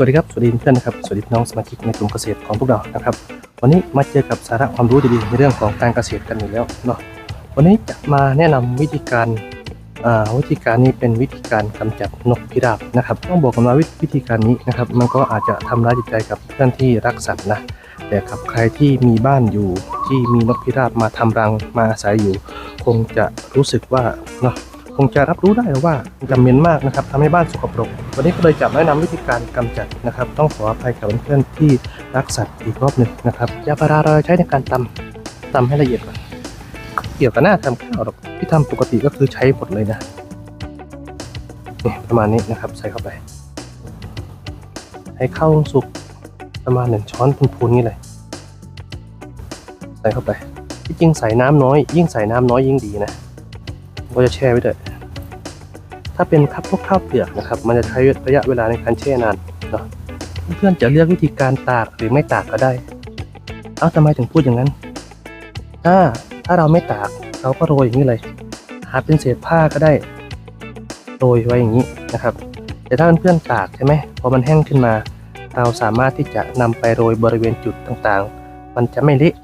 สวัสดีครับ สวัสดีเพื่อนนะครับ สวัสดีพี่น้องสมาชิกในกลุ่มเกษตรของพวกเรานะครับ วันนี้มาเจอกับสาระความรู้ดีๆในเรื่องของการเกษตรกันอยู่แล้วเนาะ วันนี้จะมาแนะนำวิธีการอ่าวิธีการนี้เป็นวิธีการกำจัดนกพิราบนะครับ ต้องบอกกันว่าวิธีการนี้นะครับ มันก็อาจจะทำร้ายจิตใจกับเพื่อนที่รักสัตว์นะ แต่กับใครที่มีบ้านอยู่ที่มีนกพิราบมาทำรังมาอาศัยอยู่ คงจะรู้สึกว่าเนาะ คงจะรับรู้ได้ว่าจำเป็นมากนะครับทำให้บ้านสกปรก วันนี้ก็เลยจะแนะนำวิธีการกำจัดนะครับ ต้องขออภัยกับเพื่อนๆที่รักสัตว์อีกรอบหนึ่งนะครับยาพาราเราใช้ในการตำตำให้ละเอียดก่อนเกี่ยวกับหน้าทำข้าวหรอกที่ทำปกติก็คือใช้หมดเลยนะนี่ประมาณนี้นะครับ ใส่เข้าไป ให้ข้าวสุกประมาณหนึ่งช้อนพูนๆนี่เลย ใส่เข้าไปที่จริงใส่น้ำน้อย ยิ่งใส่น้ำน้อยยิ่งดีนะ ก็จะแช่ไว้ด้วย ถ้าเป็นครับพวกข้าวเปลือกนะครับ มันจะใช้ระยะเวลาในการแช่นานเนาะเพื่อนๆจะเลือกวิธีการตากหรือไม่ตากก็ได้ เอ้าทำไมถึงพูดอย่างนั้น ถ้าถ้าเราไม่ตากเราก็โรยอย่างนี้เลย หาเป็นเศษผ้าก็ได้ โรยไว้อย่างนี้นะครับ แต่ถ้าเพื่อนๆตากใช่ไหมพอมันแห้งขึ้นมา เราสามารถที่จะนำไปโรยบริเวณจุดต่างๆ มันจะไม่เละ